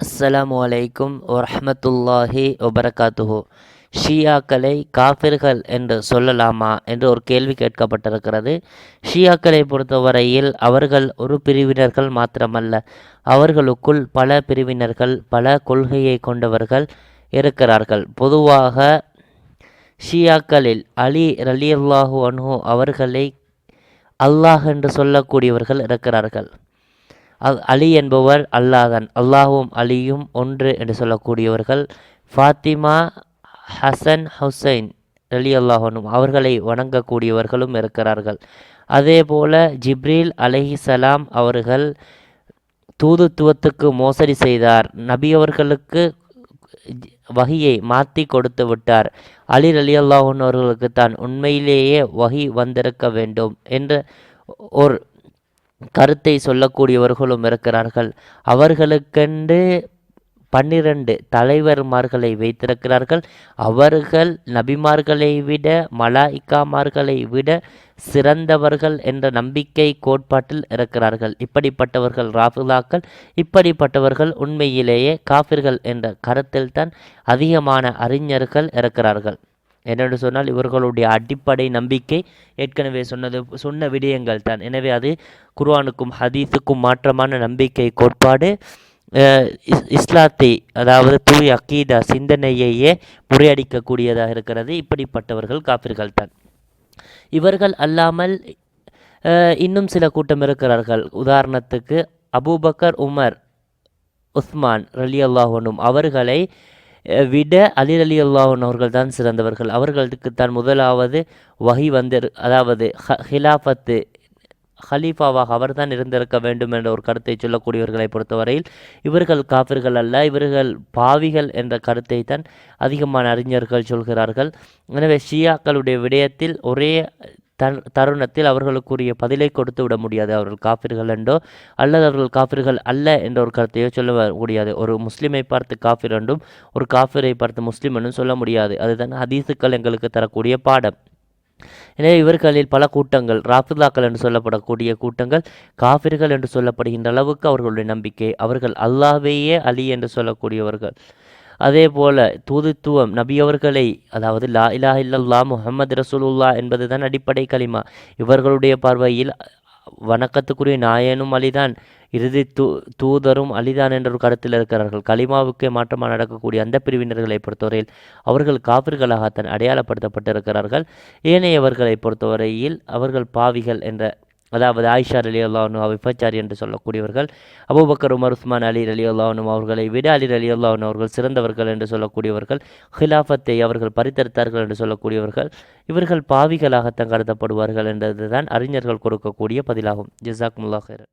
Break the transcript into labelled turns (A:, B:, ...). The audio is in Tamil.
A: அஸ்ஸலாம் அலைக்கும் வரமத்துல்லாஹி வபரகாத்துஹு. ஷியாக்களை காஃபிர்கள் என்று சொல்லலாமா என்று ஒரு கேள்வி கேட்கப்பட்டிருக்கிறது. ஷியாக்களை பொறுத்தவரையில் அவர்கள் ஒரு பிரிவினர்கள் மாத்திரமல்ல அவர்களுக்குள் பல பிரிவினர்கள் பல கொள்கையை கொண்டவர்கள் இருக்கிறார்கள். பொதுவாக ஷியாக்களில் அலி ரலியல்லாஹு அன்ஹு அவர்களை அல்லாஹ் என்று சொல்லக்கூடியவர்கள் இருக்கிறார்கள். அல் அலி என்பவர் அல்லாஹன் அல்லாஹும் அலியும் ஒன்று என்று சொல்லக்கூடியவர்கள் ஃபாத்திமா ஹசன் ஹுசைன் அலி அல்லாஹனும் அவர்களை வணங்கக்கூடியவர்களும் இருக்கிறார்கள். அதே போல ஜிப்ரீல் அலைஹிசலாம் அவர்கள் தூதுத்துவத்துக்கு மோசடி செய்தார். நபியவர்களுக்கு வகையை வகியை மாற்றி கொடுத்து விட்டார். அலி அலி அல்லாஹன் அவர்களுக்கு தான் உண்மையிலேயே வகி வந்திருக்க வேண்டும் என்ற ஒரு கருத்தை சொல்லக்கூடியவர்களும் இருக்கிறார்கள். அவர்களுக்கென்று பன்னிரண்டு தலைவர்மார்களை வைத்திருக்கிறார்கள். அவர்கள் நபிமார்களை விட மலாய்க்காமார்களை விட சிறந்தவர்கள் என்ற நம்பிக்கை கோட்பாட்டில் இருக்கிறார்கள். இப்படிப்பட்டவர்கள் ராகுலாக்கள் இப்படிப்பட்டவர்கள் உண்மையிலேயே காஃபிர்கள் என்ற கருத்தில் தான் அதிகமான அறிஞர்கள் இருக்கிறார்கள். என்னென்று சொன்னால் இவர்களுடைய அடிப்படை நம்பிக்கை ஏற்கனவே சொன்னது சொன்ன விடயங்கள் தான். எனவே அது குர்வானுக்கும் ஹதீஸுக்கும் மாற்றமான நம்பிக்கை கோட்பாடு. இஸ்லாத்தை அதாவது தூய் அக்கீதா சிந்தனையையே முறியடிக்கக்கூடியதாக இருக்கிறது. இப்படிப்பட்டவர்கள் காப்பிர்கள் தான். இவர்கள் அல்லாமல் இன்னும் சில கூட்டம் இருக்கிறார்கள். உதாரணத்துக்கு அபூபக்கர் உமர் உஸ்மான் ரலி அல்லாஹனும் அவர்களை விட அலில் அலி அல்லாஹன் அவர்கள் தான் சிறந்தவர்கள். அவர்களுக்கு தான் முதலாவது வகி வந்து அதாவது ஹிலாஃபத்து ஹலீஃபாவாக அவர்தான் இருந்திருக்க வேண்டும் என்ற ஒரு கருத்தை சொல்லக்கூடியவர்களை பொறுத்தவரையில் இவர்கள் காப்பிர்கள் அல்ல இவர்கள் பாவிகள் என்ற கருத்தை தான் அதிகமான அறிஞர்கள் சொல்கிறார்கள். எனவே ஷியாக்களுடைய விடயத்தில் ஒரே தன் தருணத்தில் அவர்களுக்குரிய பதிலை கொடுத்து விட முடியாது. அவர்கள் காஃபிர்கள் என்றோ அல்லது அவர்கள் காஃபிர்கள் அல்ல என்ற ஒரு கருத்தையோ சொல்ல முடியாது. ஒரு முஸ்லீமை பார்த்து காஃபிர் என்றும் ஒரு காஃபிரை பார்த்து முஸ்லீம் என்றும் சொல்ல முடியாது. அதுதான் ஹதீஸுக்கள் எங்களுக்கு தரக்கூடிய பாடம். எனவே இவர்களில் பல கூட்டங்கள் ராஃபிதாக்கள் என்று சொல்லப்படக்கூடிய கூட்டங்கள் காஃபிர்கள் என்று சொல்லப்படுகின்ற அளவுக்கு அவர்களுடைய நம்பிக்கை. அவர்கள் அல்லாவேயே அலி என்று சொல்லக்கூடியவர்கள். அதே போல தூதுத்துவம் நபியவர்களை அதாவது லா இலா இல்லல்லா முஹம்மது ரசூலுல்லா என்பது தான் அடிப்படை களிமா. இவர்களுடைய பார்வையில் வணக்கத்துக்குரிய நாயனும் அலிதான் இறுதி தூ தூதரும் அலிதான் என்ற ஒரு கருத்தில் இருக்கிறார்கள். களிமாவுக்கே மாற்றமாக நடக்கக்கூடிய அந்த பிரிவினர்களை பொறுத்தவரையில் அவர்கள் காவிர்களாகத்தான் அடையாளப்படுத்தப்பட்டிருக்கிறார்கள். ஏனையவர்களை பொறுத்தவரையில் அவர்கள் பாவிகள் என்ற அதாவது ஆயிஷா அலி அல்லாஹனு விபச்சாரி என்று சொல்லக்கூடியவர்கள் அபுபக்கர் உமர் உஸ்மான் அலி அலி அல்லாஹனும் அவர்களை விட அலி அலி அல்லாஹன் அவர்கள் சிறந்தவர்கள் என்று சொல்லக்கூடியவர்கள் ஹிலாஃபத்தை அவர்கள் பறித்தெடுத்தார்கள் என்று சொல்லக்கூடியவர்கள் இவர்கள் பாவிகளாகத்தான் கருதப்படுவார்கள் என்றதுதான் அறிஞர்கள் கொடுக்கக்கூடிய பதிலாகும். ஜிசாக் முல்லாஹர்